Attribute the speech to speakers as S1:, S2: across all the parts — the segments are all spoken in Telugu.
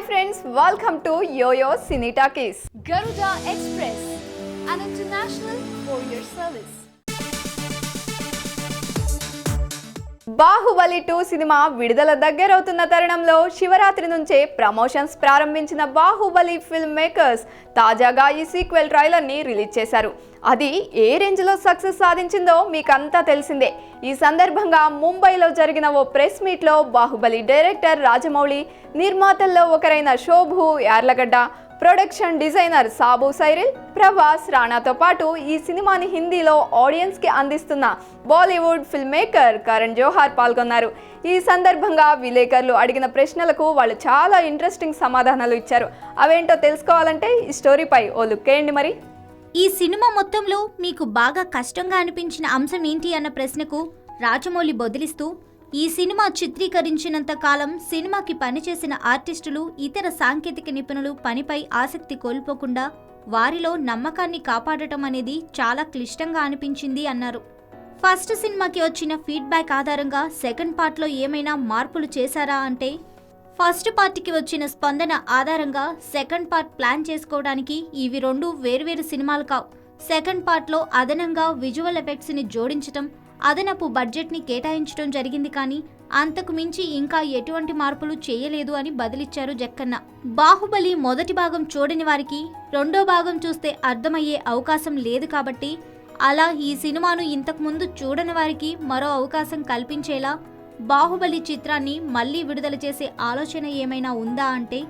S1: Hi friends, welcome to YoYo Cine Talkies.
S2: Garuda Express, an international courier service.
S1: Baahubali two cinema విడుదల దగ్గరవుతున్న తరుణంలో శివరాత్రి నుంచే ప్రమోషన్స్ ప్రారంభించిన బాహుబలి ఫిల్మ్ మేకర్స్ తాజాగా ఈ సీక్వెల్ ట్రైలర్ని రిలీజ్ చేశారు. అది ఏ రేంజ్లో సక్సెస్ సాధించిందో మీకంతా తెలిసిందే. ఈ సందర్భంగా ముంబైలో జరిగిన ఓ ప్రెస్ మీట్లో బాహుబలి డైరెక్టర్ రాజమౌళి నిర్మాతల్లో ఒకరైన శోభు యార్లగడ్డ ప్రొడక్షన్ డిజైనర్ సాబు సైరిల్ ప్రభాస్ రాణాతో పాటు ఈ సినిమాని హిందీలో ఆడియన్స్కి అందిస్తున్న Bollywood film maker Karan Johar పాల్గొన్నారు. ఈ సందర్భంగా విలేకరులు అడిగిన ప్రశ్నలకు వాళ్ళు చాలా ఇంట్రెస్టింగ్ సమాధానాలు ఇచ్చారు. అవేంటో తెలుసుకోవాలంటే ఈ స్టోరీపై ఓ లుక్ వేయండి మరి.
S3: ఈ సినిమా మొత్తంలో మీకు బాగా కష్టంగా అనిపించిన అంశం ఏంటి అన్న ప్రశ్నకు రాజమౌళి బదిలిస్తూ ఈ సినిమా చిత్రీకరించినంత కాలం సినిమాకి పనిచేసిన ఆర్టిస్టులు ఇతర సాంకేతిక నిపుణులు పనిపై ఆసక్తి కోల్పోకుండా వారిలో నమ్మకాన్ని కాపాడటం అనేది చాలా క్లిష్టంగా అనిపించింది అన్నారు. ఫస్ట్ సినిమాకి వచ్చిన ఫీడ్బ్యాక్ ఆధారంగా సెకండ్ పార్ట్లో ఏమైనా మార్పులు చేశారా అంటే ఫస్ట్ పార్ట్కి వచ్చిన స్పందన ఆధారంగా సెకండ్ పార్ట్ ప్లాన్ చేసుకోవడానికి ఇవి రెండు వేర్వేరు సినిమాలు కావు. సెకండ్ పార్ట్లో అదనంగా విజువల్ ఎఫెక్ట్స్ని జోడించటం అదనపు బడ్జెట్ని కేటాయించడం జరిగింది కానీ అంతకు మించి ఇంకా ఎటువంటి మార్పులు చేయలేదు అని బదిలిచ్చారు జక్కన్న. బాహుబలి మొదటి భాగం చూడని వారికి రెండో భాగం చూస్తే అర్థమయ్యే అవకాశం లేదు కాబట్టి అలా ఈ సినిమాను ఇంతకుముందు చూడని వారికి మరో అవకాశం కల్పించేలా బాహుబలి చిత్రాన్ని మళ్ళీ విడుదల చేసే ఆలోచన ఏమైనా ఉందా అంటే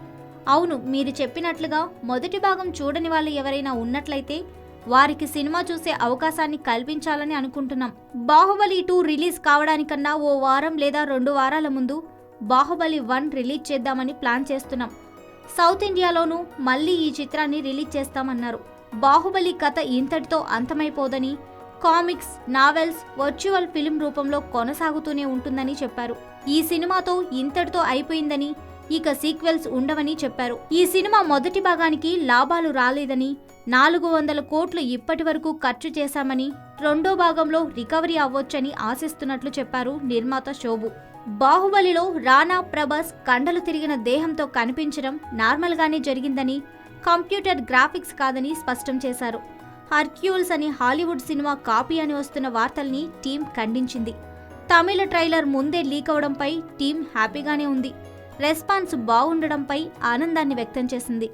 S3: అవును మీరు చెప్పినట్లుగా మొదటి భాగం చూడని వాళ్ళు ఎవరైనా ఉన్నట్లయితే వారికి సినిమా చూసే అవకాశాన్ని కల్పించాలని అనుకుంటున్నాం. బాహుబలి టూ రిలీజ్ కావడానికన్నా ఓ వారం లేదా రెండు వారాల ముందు బాహుబలి వన్ రిలీజ్ చేద్దామని ప్లాన్ చేస్తున్నాం. సౌత్ ఇండియాలోనూ మళ్ళీ ఈ చిత్రాన్ని రిలీజ్ చేస్తామన్నారు. బాహుబలి కథ ఇంతటితో అంతమైపోదని కామిక్స్ నావెల్స్ వర్చువల్ ఫిల్మ్ రూపంలో కొనసాగుతూనే ఉంటుందని చెప్పారు. ఈ సినిమాతో ఇంతటితో అయిపోయిందని ఇక సీక్వెల్స్ ఉండవని చెప్పారు. ఈ సినిమా మొదటి భాగానికి లాభాలు రాలేదని నాలుగు వందల కోట్లు ఇప్పటి వరకు ఖర్చు చేశామని రెండో భాగంలో రికవరీ అవ్వొచ్చని ఆశిస్తున్నట్లు చెప్పారు నిర్మాత శోభు. బాహుబలిలో రానా ప్రభాస్ కండలు తిరిగిన దేహంతో కనిపించడం నార్మల్గానే జరిగిందని కంప్యూటర్ గ్రాఫిక్స్ కాదని స్పష్టం చేశారు. హర్క్యూల్స్ అని హాలీవుడ్ సినిమా కాపీ అని వస్తున్న వార్తల్ని టీం ఖండించింది. తమిళ ట్రైలర్ ముందే లీక్ అవడంపై టీం హ్యాపీగానే ఉంది. రెస్పాన్స్ బాగుండడంపై ఆనందాన్ని వ్యక్తం చేసింది.